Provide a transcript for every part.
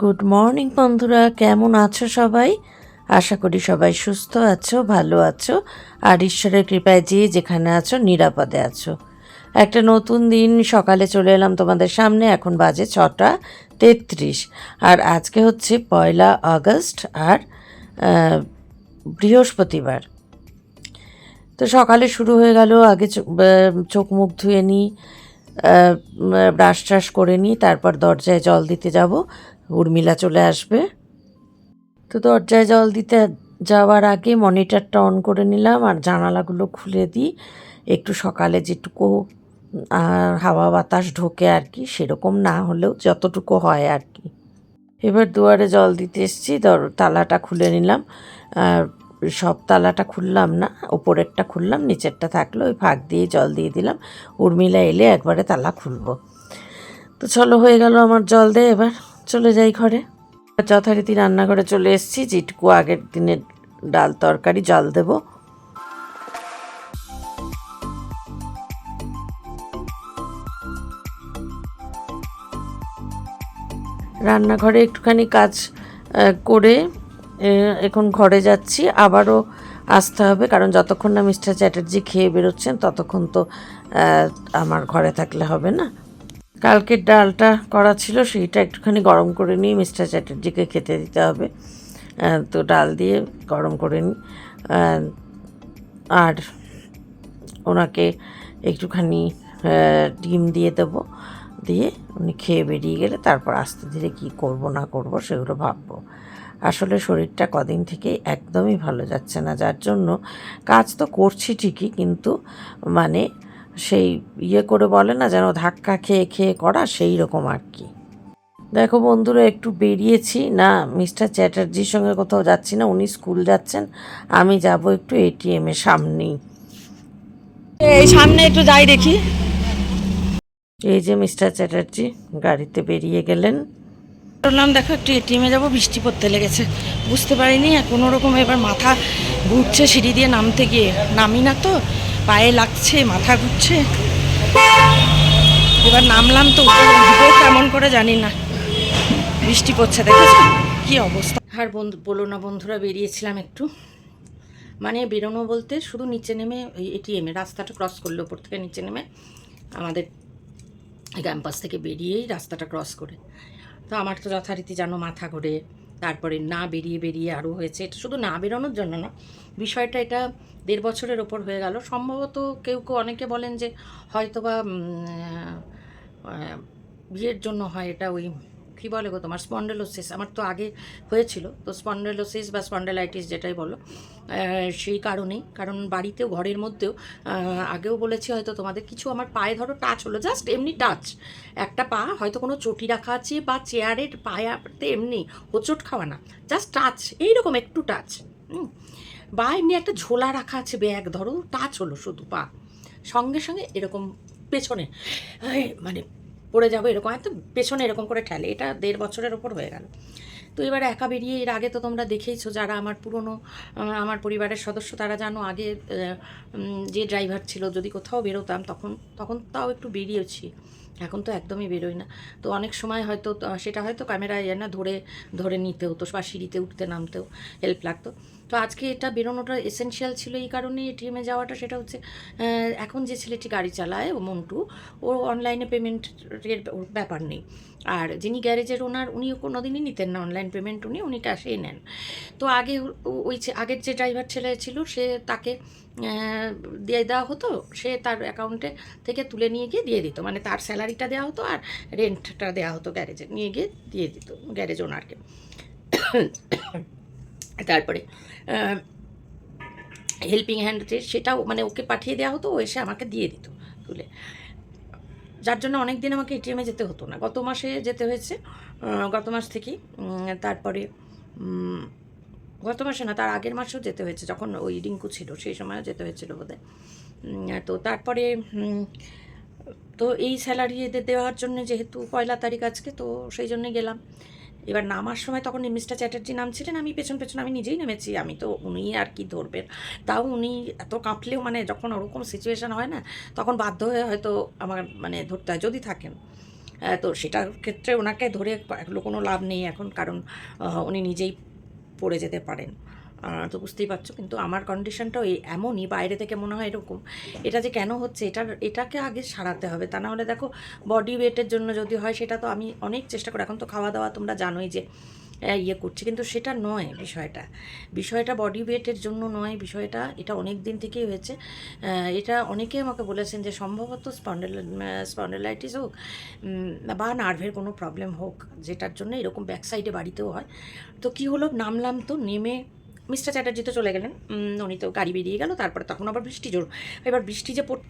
Good morning বন্ধুরা। কেমন আছো সবাই? আশা করি সবাই সুস্থ আছো, ভালো আছো। আর ঈশ্বরের কৃপায় যে যেখানে আছো, নিরাপদে আছো। একটা নতুন দিন, সকালে চলে এলাম তোমাদের সামনে। এখন বাজে ছটা তেত্রিশ। আর আজকে হচ্ছে পয়লা আগস্ট আর বৃহস্পতিবার। তো সকালে শুরু হয়ে গেল, আগে চোখ মুখ ধুয়ে নিই ব্রাশ ট্রাশ করে নিই তারপর দরজায় জল দিতে যাব। উর্মিলা চলে আসবে। তো দরজায় জল দিতে যাওয়ার আগে মনিটরটা অন করে নিলাম আর জানালাগুলো খুলে দিই। একটু সকালে যেটুকু হাওয়া বাতাস ঢোকে আর কি, সেরকম না হলেও যতটুকু হয় আর কি। এবার দুয়ারে জল দিতে এসেছি, দর, তালাটা খুলে নিলাম। আর সব তালাটা খুললাম না, ওপরেরটা খুললাম, নিচেরটা থাকল, ওই ফাঁক দিয়ে জল দিয়ে দিলাম। উর্মিলা এলে একবারে তালা খুলবো। তো চলো হয়ে গেল আমার জল দেয় এবার। চলে যাই ঘরে। যথারীতি রান্নাঘরে চলে এসেছি। যেটুকু আগের দিনের ডাল তরকারি, জল দেবো। রান্নাঘরে একটুখানি কাজ করে এখন ঘরে যাচ্ছি। আবারও আসতে হবে, কারণ যতক্ষণ না মিস্টার চ্যাটার্জি খেয়ে বেরোচ্ছেন, ততক্ষণ তো আমার ঘরে থাকলে হবে না। কালকের ডালটা করা ছিল, সেইটা একটুখানি গরম করে নিয়ে মিস্টার চ্যাটার্জিকে খেতে দিতে হবে। তো ডাল দিয়ে গরম করে নিই আর ওনাকে একটুখানি ডিম দিয়ে দেবো। দিয়ে উনি খেয়ে বেরিয়ে গেলে তারপর আস্তে ধীরে কী করব না করব সেগুলো ভাববো। আসলে শরীরটা কদিন থেকে একদমই ভালো যাচ্ছে না, যার জন্য কাজ তো করছি ঠিকই, কিন্তু মানে সেই ইয়ে করে বলে না যেন ধাক্কা খেয়ে খেয়ে করা সেই রকম আর কি। দেখো বন্ধুরা একটু বেরিয়েছি। না মিস্টার চ্যাটার্জির সঙ্গে কোথাও যাচ্ছি না উনি স্কুল যাচ্ছেন। আমি যাব একটু এটিএম এর সামনেই। এই সামনে একটু যাই দেখি। এই যে মিস্টার চ্যাটার্জি গাড়িতে বেরিয়ে গেলেন। বললাম দেখো একটু এটিএমে যাব বৃষ্টি পড়তে লেগেছে। বুঝতে পারিনি কোনো রকম এবার মাথা ঘুরছে সিঁড়ি দিয়ে নামতে গিয়ে। নামি না তো পায়ে লাগছে, মাথা ঘুরছে। এবার নামলাম তো উপরে কেমন করে জানি না। বৃষ্টি পড়ছে, দেখেছ? কি অবস্থা। আর বন্ধু, বলো না বন্ধুরা, বেরিয়েছিলাম একটু। মানে বেরোনো বলতে শুধু নিচে নেমে ওই এটিএমে রাস্তাটা ক্রস করল, ওপর থেকে নিচে নেমে আমাদের ক্যাম্পাস থেকে বেরিয়েই রাস্তাটা ক্রস করে। তো আমার তো যথারীতি যেন মাথা ঘোরে তারপরে না বেরিয়ে বেরিয়ে আরও হয়েছে। এটা শুধু না বেরোনোর জন্য না বিষয়টা এটা দেড় বছরের ওপর হয়ে গেল। সম্ভবত কেউ কেউ অনেকে বলেন যে হয়তো বা উম, আহ, বিয়ের জন্য হয় এটা ওই কী বলে গো তোমার? স্পন্ডেলোসিস আমার তো আগে হয়েছিল। তো স্পন্ডেলোসিস বা স্পন্ডেলাইটিস যেটাই বলো সেই কারণেই। কারণ বাড়িতেও, ঘরের মধ্যেও আগেও বলেছি হয়তো তোমাদের কিছু আমার পায়ে ধরো টাচ হলো। জাস্ট এমনি টাচ একটা পা, হয়তো কোনো চটি রাখা আছে বা চেয়ারের পায়াতে এমনি হোঁচট খাওয়া না। জাস্ট টাচ এইরকম একটু টাচ বা এমনি একটা ঝোলা রাখা আছে ব্যাগ ধরো টাচ হলো শুধু পা। সঙ্গে সঙ্গে এরকম পেছনে মানে পড়ে যাব এরকম। একটা পেছনে এরকম করে ঠেলে। এটা দেড় বছরের ওপর হয়ে গেল। তো এবার একা বেরিয়ে এর আগে তো তোমরা দেখেইছো যারা আমার পুরনো আমার পরিবারের সদস্য তারা জানো আগে যে ড্রাইভার ছিল যদি কোথাও বেরোতাম তখন তখন তাও একটু বেরিয়েছি। এখন তো একদমই বেরোই না। তো অনেক সময় হয়তো সেটা হয়তো ক্যামেরায় না ধরে ধরে নিতে হতো বা সিঁড়িতে উঠতে নামতেও হেল্প লাগতো। তো আজকে এটা বেরোনোটা এসেনশিয়াল ছিল এই কারণে এটিএমে যাওয়াটা, সেটা হচ্ছে এখন যে ছেলেটি গাড়ি চালায়, ও মন্টু, ওর অনলাইনে পেমেন্টের ব্যাপার নেই। আর যিনি গ্যারেজের ওনার উনিও কোনো দিনই নিতেন না অনলাইন পেমেন্ট উনি উনি ক্যাশেই নেন। তো আগে ওই আগের যে ড্রাইভার ছেলে ছিল, সে তাকে দিয়ে দেওয়া হতো, সে তার অ্যাকাউন্টে থেকে তুলে নিয়ে গিয়ে দিয়ে দিত। মানে তার স্যালারিটা দেওয়া হতো আর রেন্টটা দেওয়া হতো গ্যারেজে, নিয়ে গিয়ে দিয়ে দিত, গ্যারেজ ওনারকে তারপরে হেল্পিং হ্যান্ড সেটাও মানে ওকে পাঠিয়ে দেওয়া হতো, ও এসে আমাকে দিয়ে দিত তুলে। যার জন্য অনেক দিন আমাকে এটিএমে যেতে হতো না। গত মাসে যেতে হয়েছে গত মাস থেকেই তারপরে গত মাসে না, তার আগের মাসেও যেতে হয়েছে, যখন ওই রিঙ্কু ছিল, সেই সময়ও যেতে হয়েছিল বোধহয়। তো তারপরে তো এই স্যালারি এদের দেওয়ার জন্য যেহেতু পয়লা তারিখ আজকে, তো সেই জন্যে গেলাম। এবার নামার সময় তখন মিস্টার চ্যাটার্জি নামছিলেন, আমি পেছন পেছন আমি নিজেই নেমেছি, আমি তো উনি আর কি ধরবেন। তাও উনি এত কাঁপলেও মানে যখন ওরকম সিচুয়েশান হয় না, তখন বাধ্য হয়ে হয়তো আমার মানে ধরতে হয়, যদি থাকেন। তো সেটার ক্ষেত্রে ওনাকে ধরে কোনো লাভ নেই এখন, কারণ উনি নিজেই পড়ে যেতে পারেন। তো বুঝতেই পারছ। কিন্তু আমার কন্ডিশনটাও এমনই, বাইরে থেকে মনে হয় এরকম। এটা যে কেন হচ্ছে, এটার, এটাকে আগে সারাতে হবে। তা না হলে দেখো বডি ওয়েটের জন্য যদি হয়, সেটা তো আমি অনেক চেষ্টা করি। এখন তো খাওয়া দাওয়া তোমরা জানোই যে ইয়ে করছি। কিন্তু সেটা নয় বিষয়টা। বিষয়টা বডি ওয়েটের জন্য নয়, বিষয়টা এটা অনেক দিন থেকেই হয়েছে। এটা অনেকেই আমাকে বলেছেন যে, সম্ভবত স্পন্ডেল স্পন্ডেলাইটিস হোক বা নার্ভের কোনো প্রবলেম হোক, যেটার জন্য এরকম ব্যাক সাইডে বাড়িতেও হয়। তো কি হলো? নামলাম তো, নেমে মিস্টার চ্যাটার্জি তো চলে গেলেন। উনি তো গাড়ি বেরিয়ে গেল, তারপরে তখন আবার বৃষ্টি জোর। এবার বৃষ্টি যে পড়-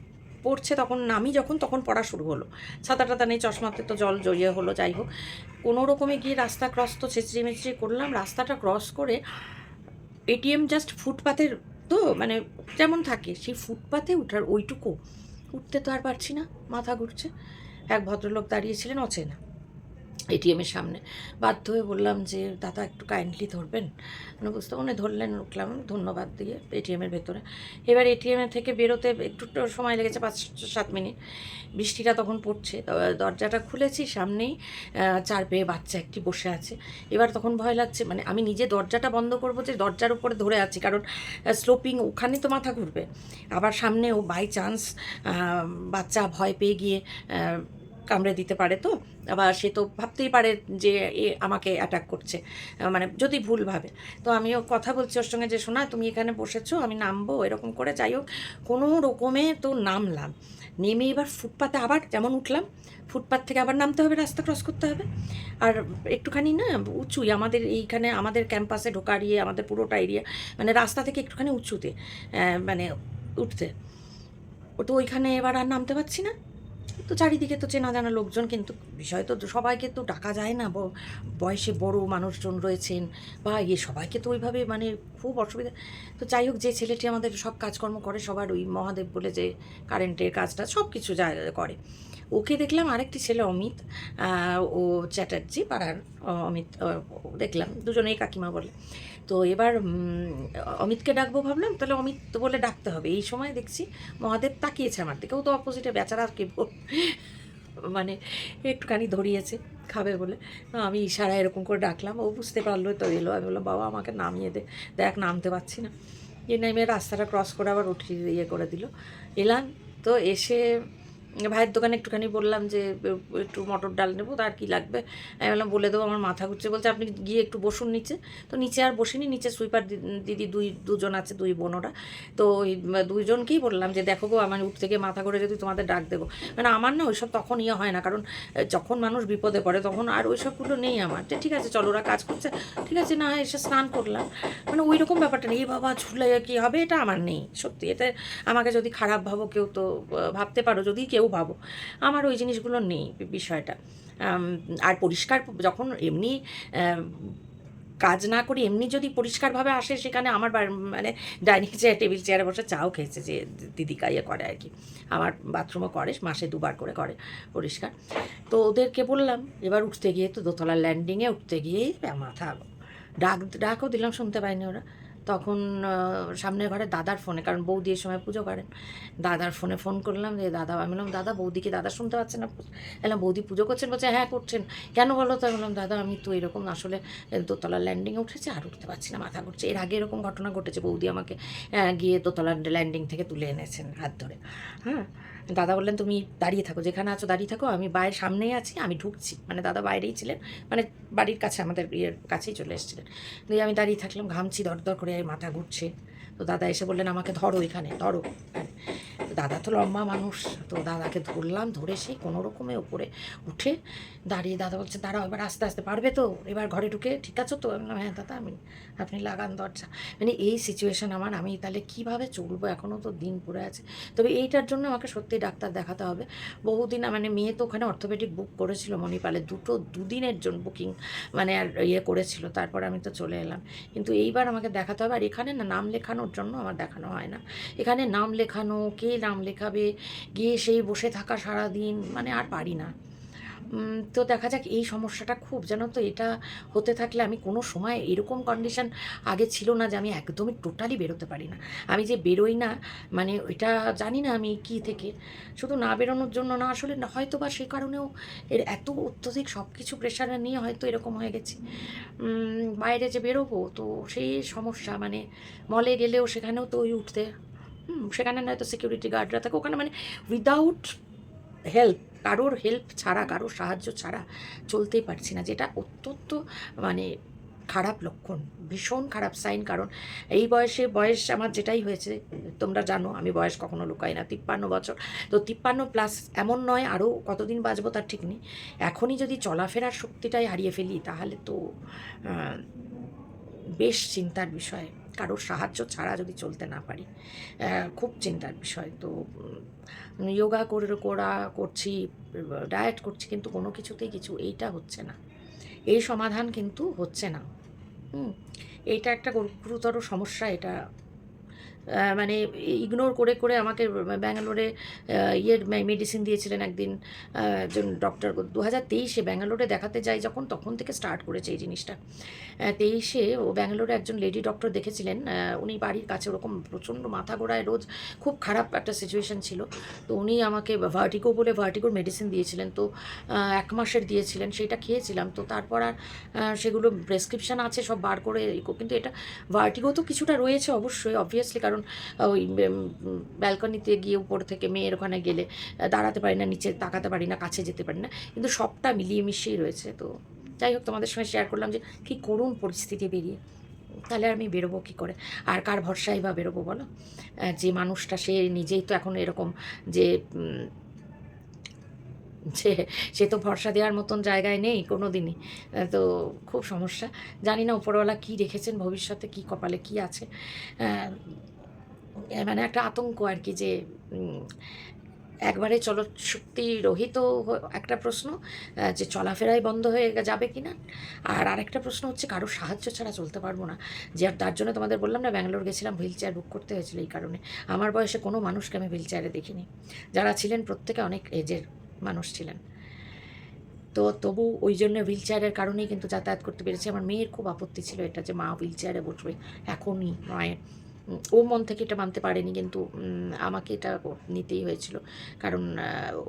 পড়ছে তখন নামি যখন, তখন পড়া শুরু হলো। ছাতা টাতা নেই, চশমাতে তো জল জড়িয়ে হলো, যাই হোক। কোনো রকমে গিয়ে রাস্তা ক্রস তো ছেঁচড়ি মেচড়ি করলাম, রাস্তাটা ক্রস করে এটিএম জাস্ট ফুটপাথের তো মানে যেমন থাকে, সেই ফুটপাতে উঠার ওইটুকু। উঠতে তো আর পারছি না, মাথা ঘুরছে। এক ভদ্রলোক দাঁড়িয়েছিলেন অচেনা। এটিএমের সামনে। বাধ্য হয়ে বললাম যে, দাদা একটু কাইন্ডলি ধরবেন? মানে বুঝতে উনি ধরলেন, উঠলাম, ধন্যবাদ দিয়ে এটিএমের ভেতরে। এবার এটিএমের থেকে বেরোতে একটু সময় লেগেছে, পাঁচ, সাত মিনিট। বৃষ্টিটা তখন পড়ছে দরজাটা খুলেছি, সামনেই চার পেয়ে বাচ্চা একটি বসে আছে। এবার তখন ভয় লাগছে মানে আমি নিজে দরজাটা বন্ধ করব যে, দরজার উপরে ধরে আছি, কারণ স্লোপিং ওখানে তো মাথা ঘুরবে। আবার সামনে ও বাই চান্স বাচ্চা ভয় পেয়ে গিয়ে কামড়ে দিতে পারে তো? আবার সে তো ভাবতেই পারে যে এ আমাকে অ্যাটাক করছে। মানে যদি ভুল ভাবে। তো আমিও কথা বলছি ওর সঙ্গে যে শোনা তুমি এখানে বসেছো, আমি নামবো। এরকম করে যাই হোক, কোনো রকমে তো নামলাম। নেমে এবার ফুটপাতে আবার যেমন উঠলাম, ফুটপাত থেকে আবার নামতে হবে, রাস্তা ক্রস করতে হবে। আর একটুখানি না উঁচুই, আমাদের এইখানে, আমাদের ক্যাম্পাসে ঢোকার ইয়ে আমাদের পুরোটা এরিয়া মানে রাস্তা থেকে একটুখানি উঁচুতে মানে উঠতে। ও তো ওইখানে এবার আর নামতে পারছি না। তো চারিদিকে তো চেনা জানা লোকজন, কিন্তু বিষয় তো সবাইকে তো ডাকা যায় না। বয়সে বড় মানুষজন রয়েছেন বা ইয়ে সবাইকে তো ওইভাবে মানে খুব অসুবিধা। তো যাই হোক, যে ছেলেটি আমাদের সব কাজকর্ম করে, সবার ওই মহাদেব বলে যে কারেন্টের কাজটা সব কিছু যা, করে। ওকে দেখলাম আরেকটি ছেলে অমিত ও চ্যাটার্জি পাড়ার অমিত দেখলাম, দুজনেই কাকিমা বলে। তো এবার অমিতকে ডাকবো ভাবলাম, তাহলে অমিত বলে ডাকতে হবে। এই সময় দেখছি মহাদেব তাকিয়েছে আমার দিকে। ও তো অপোজিটে বেচারা কি মানে একটুখানি ধরিয়েছে, খাবে বলে। আমি ইশারা এরকম করে ডাকলাম, ও বুঝতে পারল, তো এলো। আমি বললাম, বাবা, আমাকে নামিয়ে দে, দেখ, নামতে পারছি না। এ নেমে রাস্তাটা ক্রস করে আবার উঠিয়ে ইয়ে করে দিল। এলাম, তো এসে ভাইয়ের দোকানে একটুখানি বললাম যে একটু মটর ডাল নেব, তার কি লাগবে? আমি বললাম, বলে দেবো, আমার মাথা ঘুরছে। বলছে, আপনি গিয়ে একটু বসুন নিচে। তো নিচে আর বসিনি, নিচে সুইপার দিদি দুই, দুজন আছে, দুই বোনরা তো ওই দুইজনকেই বললাম যে, দেখো গো, আমার উঠ থেকে মাথা করে যদি তোমাদের ডাক দেবো। মানে আমার না ওইসব তখন ইয়ে হয় না, কারণ যখন মানুষ বিপদে পড়ে, তখন আর ওইসবগুলো নেই আমার। ঠিক আছে, চলো, ওরা কাজ করছে। ঠিক আছে, না এসে স্নান করলাম। মানে ওই রকম ব্যাপারটা নেই। "এ বাবা ঝুলে কী হবে? এটা আমার নেই, সত্যি। এটা আমাকে যদি খারাপ ভাবো, কেউ তো ভাবতে পারো। যদি কেউ ভাবো। আমার ওই জিনিসগুলো নেই বিষয়টা। আর পরিষ্কার যখন এমনি কাজ না করি, এমনি যদি পরিষ্কারভাবে আসে সেখানে আমার মানে ডাইনিং চেয়ার, টেবিল চেয়ারে বসে চাও খেয়েছে যে দিদিকা ইয়ে করে আর কি। আমার বাথরুমও করে, মাসে দুবার করে করে পরিষ্কার। তো ওদেরকে বললাম, এবার উঠতে গিয়ে তো দোতলার ল্যান্ডিংয়ে উঠতে গিয়ে মাথা ডাক, ডাকও দিলাম, শুনতে পাইনি ওরা। তখন সামনের ঘরে দাদার ফোনে, কারণ বৌদি এই সময় পুজো করেন। দাদার ফোনে ফোন করলাম যে, দাদা, আমি বললাম, দাদা, বৌদিকে দাদা শুনতে পাচ্ছেন না। বললাম, বৌদি পুজো করছেন? বলছে হ্যাঁ করছেন। কেন বলো তো? বললাম, দাদা, আমি তো এরকম আসলে দোতলার ল্যান্ডিংয়ে উঠেছে, আর উঠতে পারছি না, মাথা ঘুরছে। এর আগে এরকম ঘটনা ঘটেছে, বৌদি আমাকে গিয়ে দোতলার ল্যান্ডিং থেকে তুলে এনেছেন হাত ধরে। হ্যাঁ? দাদা বললেন, তুমি দাঁড়িয়ে থাকো, যেখানে আছো দাঁড়িয়ে থাকো, আমি বাইরের সামনেই আছি, আমি ঢুকছি। মানে দাদা বাইরেই ছিলেন মানে বাড়ির কাছে, আমাদের ইয়ের কাছেই চলে এসেছিলেন। দিয়ে আমি দাঁড়িয়ে থাকলাম, ঘামছি দর দর করে, মাথা ঘুরছে। তো দাদা এসে বললেন, আমাকে ধরো এখানে, ধরো। হ্যাঁ। দাদা তো লম্বা মানুষ, তো দাদাকে ধরলাম, ধরে সেই কোনো রকমে উপরে উঠে দাঁড়িয়ে দাদা বলছে, দাঁড়াও, এবার আস্তে আস্তে পারবে তো? এবার ঘরে ঢুকে, ঠিক আছে তো? হ্যাঁ দাদা, আমি, আপনি লাগান দরজা। মানে এই সিচুয়েশান আমার, আমি তাহলে কীভাবে চলবো? এখনও তো দিন পড়ে আছে। তবে এইটার জন্য আমাকে সত্যি ডাক্তার দেখাতে হবে। বহুদিন মানে মেয়ে তো ওখানে অর্থোপেডিক বুক করেছিল মণিপালে, দুটো দুদিনের জন্য বুকিং মানে আর ইয়ে করেছিল, তারপর আমি তো চলে এলাম। কিন্তু এইবার আমাকে দেখাতে হবে, আর এখানে না, নাম লেখানোর জন্য আমার দেখানো হয় না। এখানে নাম লেখানো, কে নাম লেখাবে, গিয়ে সেই বসে থাকা সারা দিন মানে আর পারি না। তো দেখা যাক এই সমস্যাটা খুব, জানো তো? এটা হতে থাকলে আমি কোনো সময় এরকম কন্ডিশন আগে ছিল না যে আমি একদমই টোটালি বেরোতে পারি না। আমি যে বেরোই না মানে ওইটা জানি না আমি কি থেকে। শুধু না বেরোনোর জন্য না, আসলে হয়তো বা সে কারণেও এর এত অত্যধিক সব কিছু প্রেশারে নিয়ে হয়তো এরকম হয়ে গেছি। বাইরে যে বেরোবো, তো সেই সমস্যা মানে মলে গেলেও সেখানেও তো ওই উঠতে সেখানে নয়তো সিকিউরিটি গার্ডরা থাকে। ওখানে মানে উইদাউট হেল্প কারোর হেল্প ছাড়া, কারোর সাহায্য ছাড়া চলতেই পারছি না, যেটা অত্যন্ত মানে খারাপ লক্ষণ, ভীষণ খারাপ সাইন কারণ এই বয়সে, বয়স আমার যেটাই হয়েছে, তোমরা জানো, আমি বয়স কখনো লুকাই না, তিপ্পান্ন বছর। তো তিপ্পান্ন প্লাস এমন নয় আরও কতদিন বাঁচবো তার ঠিক নেই। এখনই যদি চলাফেরার শক্তিটাই হারিয়ে ফেলি, তাহলে তো বেশ চিন্তার বিষয়। কারোর সাহায্য ছাড়া যদি চলতে না পারি। খুব চিন্তার বিষয়। তো যোগা করে, করা করছি ডায়েট করছি, কিন্তু কোনো কিছুতেই কিছু এইটা হচ্ছে না। এই সমাধান কিন্তু হচ্ছে না। হুম, এইটা একটা গুরুতর সমস্যা এটা। মানে ইগনোর করে করে আমাকে ব্যাঙ্গালোরে ইয়ের মেডিসিন দিয়েছিলেন একদিন একজন ডক্টর দু হাজার তেইশে ব্যাঙ্গালোরে দেখাতে যাই যখন, তখন থেকে স্টার্ট করেছে এই জিনিসটা। তেইশে ও ব্যাঙ্গালোরে একজন লেডি ডক্টর দেখেছিলেন উনি বাড়ির কাছে ওরকম প্রচণ্ড মাথা ঘোরায়, রোজ খুব খারাপ একটা সিচুয়েশান ছিল। তো উনি আমাকে ভার্টিগো বলে ভার্টিগোর মেডিসিন দিয়েছিলেন, তো এক মাসের দিয়েছিলেন, সেটা খেয়েছিলাম। তো তারপর আর সেগুলো প্রেসক্রিপশান আছে, সব বার করে কিন্তু এটা ভার্টিগো তো কিছুটা রয়েছে অবশ্যই অবভিয়াসলি কারণ ওই ব্যালকনিতে গিয়ে উপর থেকে মেয়ের ওখানে গেলে দাঁড়াতে পারি না, নিচে তাকাতে পারি না, কাছে যেতে পারি না। কিন্তু সবটা মিলিয়ে মিশিয়েই রয়েছে, তো যাই হোক, তোমাদের সঙ্গে শেয়ার করলাম যে কী করুণ পরিস্থিতি বেরিয়ে। তাহলে আর আমি বেরোবো কী করে? আর কার ভরসায় বা বেরোবো বলো? যে মানুষটা, সে নিজেই তো এখন এরকম যে যে, সে তো ভরসা দেওয়ার মতন জায়গায় নেই কোনো দিনই তো খুব সমস্যা। জানি না উপরওয়ালা কী রেখেছেন ভবিষ্যতে কী কপালে কী আছে। মানে একটা আতঙ্ক আর কি যে একবারে চল শক্তি রহিত একটা প্রশ্ন যে চলাফেরাই বন্ধ হয়ে যাবে কি না আর আরেকটা প্রশ্ন হচ্ছে কারও সাহায্য ছাড়া চলতে পারব না। যে আর তার জন্য তোমাদের বললাম না ব্যাঙ্গালোর গেছিলাম হুইল চেয়ার বুক করতে হয়েছিল এই কারণে। আমার বয়সে কোনো মানুষকে আমি হুইল চেয়ারে দেখিনি। যারা ছিলেন প্রত্যেকে অনেক এজের মানুষ ছিলেন। তো তবু ওই জন্য হুইল চেয়ারের কারণেই কিন্তু যাতায়াত করতে পেরেছি। আমার মেয়ের খুব আপত্তি ছিল এটা যে মা হুইল চেয়ারে বসবে এখনই উম, ও মন থেকে এটা মানতে পারেনি, কিন্তু আমাকে এটা নিতেই হয়েছিল। কারণ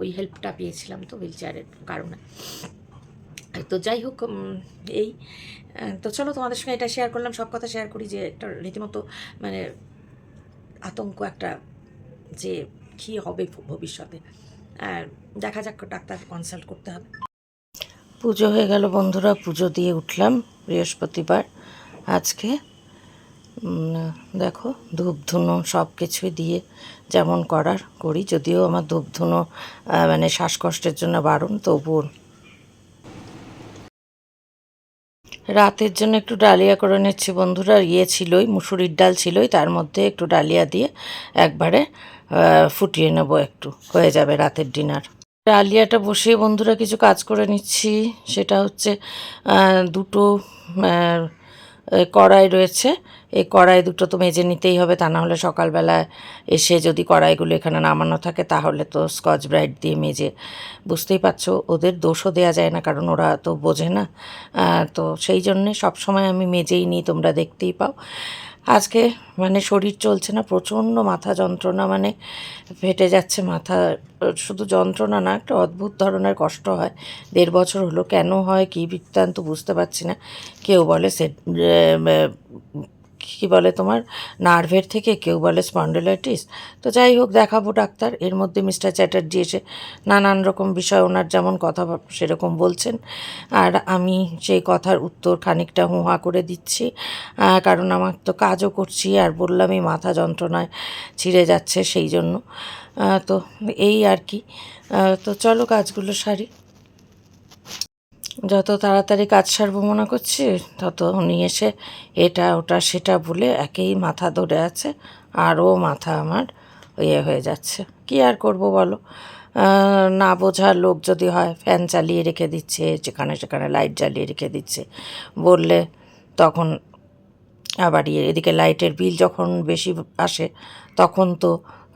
ওই হেল্পটা পেয়েছিলাম তো হুইল চেয়ারের কারণে। তো যাই হোক এই তো চলো তোমাদের সঙ্গে এটা শেয়ার করলাম। সব কথা শেয়ার করি যে একটা রীতিমতো মানে আতঙ্ক একটা যে কী হবে ভবিষ্যতে। আর দেখা যাক, ডাক্তার কনসাল্ট করতে হবে। পুজো হয়ে গেল বন্ধুরা, পুজো দিয়ে উঠলাম বৃহস্পতিবার আজকে। দেখো ধূপ ধুনো সব কিছুই দিয়ে যেমন করার করি, যদিও আমার ধূপ ধুনো মানে শ্বাসকষ্টের জন্য বারণ, তবুও। রাতের জন্য একটু ডালিয়া করে নিচ্ছি বন্ধুরা ইয়ে ছিলই, মুসুরির ডাল ছিলই, তার মধ্যে একটু ডালিয়া দিয়ে একবারে ফুটিয়ে নেব একটু, হয়ে যাবে রাতের ডিনার। ডালিয়াটা বসিয়ে বন্ধুরা কিছু কাজ করে নিচ্ছি, সেটা হচ্ছে দুটো কড়াই রয়েছে এই কড়াই দুটো তো মেজে নিতেই হবে, তা না হলে সকালবেলা এসে যদি কড়াইগুলো এখানে নামানো থাকে, তাহলে তো স্কচ ব্রাইট দিয়ে মেজে। বুঝতেই পারছ, ওদের দোষও দেওয়া যায় না, কারণ ওরা তো বোঝে না। তো সেই জন্যে সবসময় আমি মেজেই নিই, তোমরা দেখতেই পাও। আজকে মানে শরীর চলছে না, প্রচণ্ড মাথা যন্ত্রণা মানে ফেটে যাচ্ছে মাথা। শুধু যন্ত্রণা না, একটা অদ্ভুত ধরনের কষ্ট হয়। দেড় বছর হলো, কেন হয়, কী বৃত্তান্ত বুঝতে পারছি না। কেউ বলে সে কী বলে তোমার? নার্ভের থেকে কেউ বলে স্পন্ডেলাইটিস। তো যাই হোক, দেখাবো ডাক্তার। এর মধ্যে মিস্টার চ্যাটার্জি এসে নানান রকম বিষয়, ওনার যেমন কথা সেরকম বলছেন। আর আমি সেই কথার উত্তর খানিকটা হুহা করে দিচ্ছি। কারণ আমার তো কাজও করছি, আর বললামই মাথা যন্ত্রণায় ছিঁড়ে যাচ্ছে সেই জন্য। তো এই আর কি। তো চলো কাজগুলো সারি। যত তাড়াতাড়ি কাজ সারবো মনে করছি, তত উনি এসে এটা, ওটা, সেটা বলে একেই মাথা ধরে আছে, আরও মাথা আমার ইয়ে হয়ে যাচ্ছে। কি আর করব বলো? না বোঝার লোক যদি হয়, ফ্যান চালিয়ে রেখে দিচ্ছে, যেখানে সেখানে লাইট জ্বালিয়ে রেখে দিচ্ছে। বললে তখন আবার ইয়ে এদিকে লাইটের বিল যখন বেশি আসে, তখন তো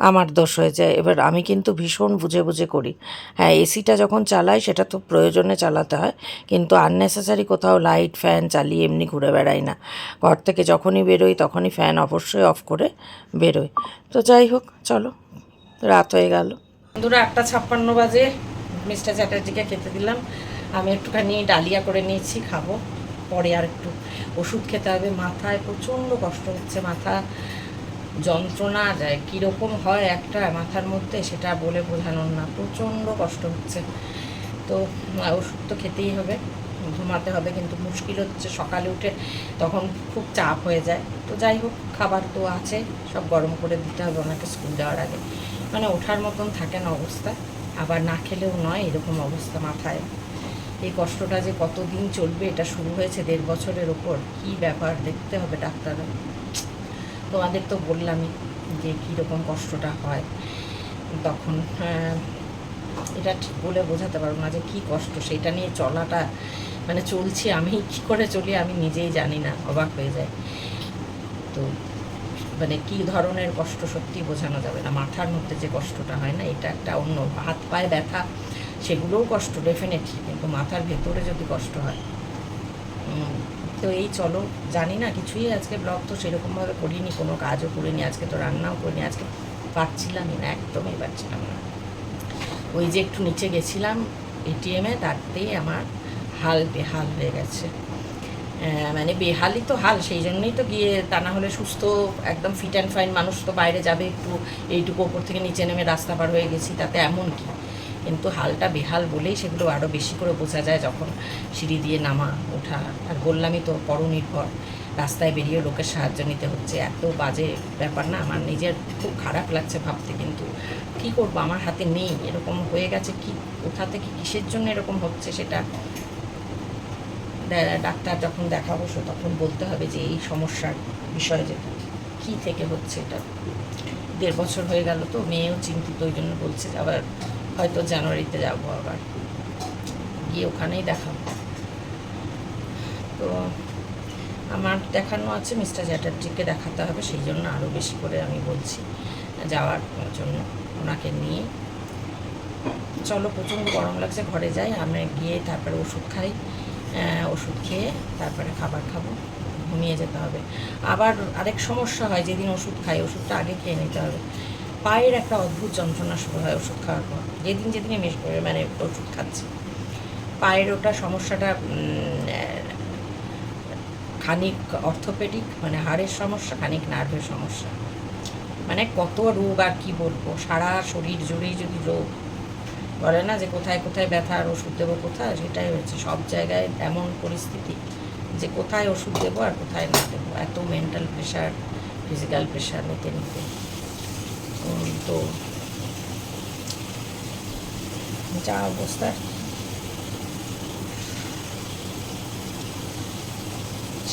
আমার দোষ হয়ে যায়। এবার আমি কিন্তু ভীষণ বুঝে বুঝে করি। হ্যাঁ এসিটা যখন চালাই সেটা তো প্রয়োজনে চালাতে হয়, কিন্তু আননেসেসারি কোথাও লাইট ফ্যান চালিয়ে এমনি ঘুরে বেড়াই না। ঘর থেকে যখনই বেরোই তখনই ফ্যান অবশ্যই অফ করে বেরোই। তো যাই হোক, চলো, রাত হয়ে গেল। বন্ধুরা, আটটা ছাপ্পান্ন বাজে। মিস্টার চ্যাটার্জিকে খেতে দিলাম। আমি একটুখানি ডালিয়া করে নিয়েছি, খাব। পরে আর একটু ওষুধ খেতে হবে। মাথায় প্রচণ্ড কষ্ট হচ্ছে, মাথা যন্ত্রণা যায় কীরকম হয় একটা মাথার মধ্যে সেটা বলে বোঝানোর না। প্রচণ্ড কষ্ট হচ্ছে। তো ওষুধ তো খেতেই হবে, ঘুমাতে হবে, কিন্তু মুশকিল হচ্ছে। সকালে উঠে তখন খুব চাপ হয়ে যায়। তো যাই হোক, খাবার তো আছে, সব গরম করে দিতে হবে ওনাকে স্কুল যাওয়ার আগে। মানে ওঠার মতন থাকে না অবস্থা। আবার না খেলেও নয়, এরকম অবস্থা মাথায়। এই কষ্টটা যে কতদিন চলবে, এটা শুরু হয়েছে দেড় বছরের ওপর। কী ব্যাপার, দেখতে হবে ডাক্তার তোমাদের তো বললামই যে কীরকম কষ্টটা হয়। তখন এটা ঠিক বলে বোঝাতে পারব না যে কী কষ্ট, সেটা নিয়ে চলাটা মানে চলছি আমি, কী করে চলি আমি নিজেই জানি না, অবাক হয়ে যায় তো মানে কী ধরনের কষ্ট সত্যি বোঝানো যাবে না। মাথার মধ্যে যে কষ্টটা হয় না, এটা একটা অন্য, হাত পায়ে ব্যথা, সেগুলোও কষ্ট ডেফিনেটলি কিন্তু মাথার ভেতরে যদি কষ্ট হয় তো এই চলো, জানি না, কিছুই আজকে ব্লগ তো সেরকমভাবে করিনি, কোনো কাজও করিনি, আজকে তো রান্নাও করিনি, আজকে পারছিলামই না, একদমই পারছিলাম না। ওই যে একটু নিচে গেছিলাম এটিএমে তাতেই আমার হাল বেহাল হয়ে গেছে। মানে বেহালই তো হাল, সেই জন্যই তো গিয়ে তা না হলে সুস্থ, একদম ফিট অ্যান্ড ফাইন মানুষ তো বাইরে যাবে, একটু এইটুকু ওপর থেকে নিচে নেমে রাস্তা পার হয়ে গেছি, তাতে এমন কি? কিন্তু হালটা বেহাল বলেই সেগুলো আরও বেশি করে বোঝা যায় যখন সিঁড়ি দিয়ে নামা, ওঠা আর বললামই তো পরনির্ভর। রাস্তায় বেরিয়ে লোকের সাহায্য নিতে হচ্ছে। এত বাজে ব্যাপার না, আমার নিজের খুব খারাপ লাগছে ভাবতে কিন্তু। কী করব? আমার হাতে নেই। এরকম হয়ে গেছে কি? কোথা থেকে কিসের জন্য এরকম হচ্ছে সেটা? ডাক্তার যখন দেখাবো, সে তখন বলতে হবে যে এই সমস্যার বিষয় যেটা কী থেকে হচ্ছে এটা। দেড় বছর হয়ে গেল তো, মেয়েও চিন্তিত, ওই জন্য বলছে যে আবার হয়তো জানুয়ারিতে যাব আবার। গিয়ে ওখানেই দেখাবো। তো আমার দেখানো আছে মিস্টার চ্যাটার্জিকে দেখাতে হবে, সেই জন্য আরও বেশি করে আমি বলছি যাওয়ার জন্য ওনাকে নিয়ে। চলো, প্রচণ্ড গরম লাগছে, ঘরে যাই, আমরা গিয়ে তারপরে ওষুধ খাই। ওষুধ খেয়ে তারপরে খাবার খাব, ঘুমিয়ে যেতে হবে। আবার আরেক সমস্যা হয়, যেদিন ওষুধ খাই, ওষুধটা আগে খেয়ে নিতে হবে। পায়ের একটা অদ্ভুত যন্ত্রণা শুরু হয় ওষুধ খাওয়ার পর। যেদিন যেদিন আমি মানে ওষুধ খাচ্ছি। পায়ের ওটা সমস্যাটা খানিক অর্থোপেডিক মানে হাড়ের সমস্যা, খানিক নার্ভের সমস্যা। মানে কত রোগ আর কি বলব? সারা শরীর জুড়েই যদি রোগ, বলে না যে কোথায় কোথায় ব্যথা আর ওষুধ দেবো কোথায়? সেটাই হয়েছে সব জায়গায় এমন পরিস্থিতি যে কোথায় ওষুধ দেবো আর কোথায় না দেবো। এত মেন্টাল প্রেশার ফিজিক্যাল প্রেশার নিতে নিতে। তো যা অবস্থা।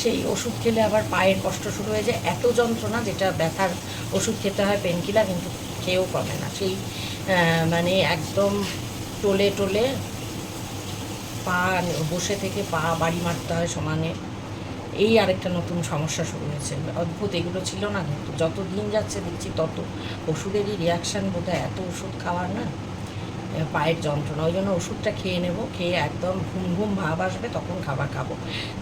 সেই ওষুধ খেলে আবার পায়ের কষ্ট শুরু হয়ে যায়। এত যন্ত্রণা যেটা ব্যথার ওষুধ খেতে হয় পেন পেনকিলার কিন্তু খেয়েও কমে না। সেই মানে একদম টোলে টোলে পা বসে থেকে পা বাড়ি মারতে হয় সমানে। এই আরেকটা নতুন সমস্যা শুরু হয়েছে। অদ্ভুত, এগুলো ছিল না কিন্তু যত দিন যাচ্ছে দেখছি তত ওষুধেরই রিয়াকশান বোধহয় এত ওষুধ খাওয়ার না পায়ের যন্ত্রণা। ওই জন্য ওষুধটা খেয়ে নেব, খেয়ে একদম ঘুম ঘুম ভাব আসবে, তখন খাবার খাব।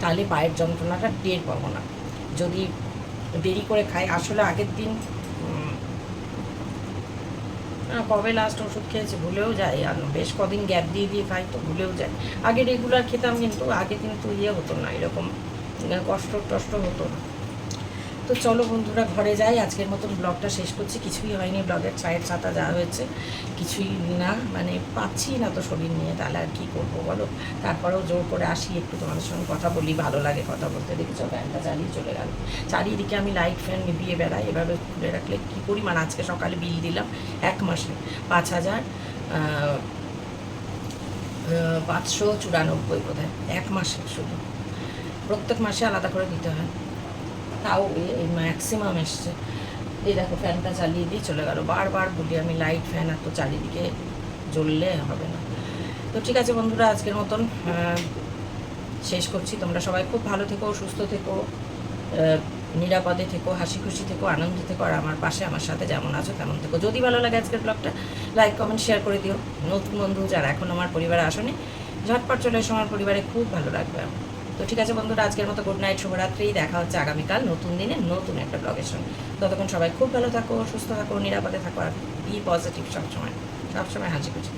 তাহলে পায়ের যন্ত্রণাটা টের পাবো না। যদি দেরি করে খাই, আসলে আগের দিন কবে লাস্ট ওষুধ খেয়েছি ভুলেও যায় আর বেশ কদিন গ্যাপ দিয়ে দিয়ে খাই তো ভুলেও যায় আগে রেগুলার খেতাম কিন্তু আগে কিন্তু ইয়ে হতো না, এরকম কষ্ট টষ্ট হতো তো চলো বন্ধুরা, ঘরে যাই। আজকের মতন ব্লগটা শেষ করছি। কিছুই হয়নি ব্লগের চায়ের ছাতা যা হয়েছে, কিছুই না। মানে পাচ্ছি না তো শরীর নিয়ে। তাহলে আর কী করব বলো? তারপরেও জোর করে আসি, একটু তোমাদের সঙ্গে কথা বলি, ভালো লাগে কথা বলতে। দেখেছ, ফ্যানটা চালিয়ে চলে গেল। চারিদিকে আমি লাইট ফ্যান নিভিয়ে বেড়াই। এভাবে খুলে রাখলে কী পরিমাণ? আজকে সকালে বিল দিলাম এক মাসে। পাঁচ হাজার পাঁচশো চুরানব্বই বোধহয়। এক মাসে শুধু। প্রত্যেক মাসে আলাদা করে দিতে হয়। তাও এই ম্যাক্সিমাম এসছে। এই দেখো ফ্যানটা চালিয়ে দিয়ে চলে গেল। বারবার বলি আমি লাইট ফ্যান এত চারিদিকে জ্বললে হবে না। তো ঠিক আছে বন্ধুরা, আজকের মতন শেষ করছি। তোমরা সবাই খুব ভালো থেকো, সুস্থ থেকো নিরাপদে থেকো হাসি খুশি থেকো, আনন্দ থেকো। আর আমার পাশে, আমার সাথে যেমন আছো তেমন থেকো। যদি ভালো লাগে আজকের ব্লগটা লাইক কমেন্ট শেয়ার করে দিও। নতুন বন্ধু যারা এখন আমার পরিবারে আসেনি, ঝটপট চলে এসো। আমার পরিবারে খুব ভালো লাগবে। আমার। তো ঠিক আছে বন্ধুরা, আজকের মতো গুড নাইট শুভরাত্রি, দেখা হচ্ছে আগামীকাল নতুন দিনে নতুন একটা ব্লগের সঙ্গে। ততক্ষণ সবাই খুব ভালো থাকো, সুস্থ থাকো, নিরাপদে থাকো, আর বি পজিটিভ সবসময়। সবসময় হাসি খুশি।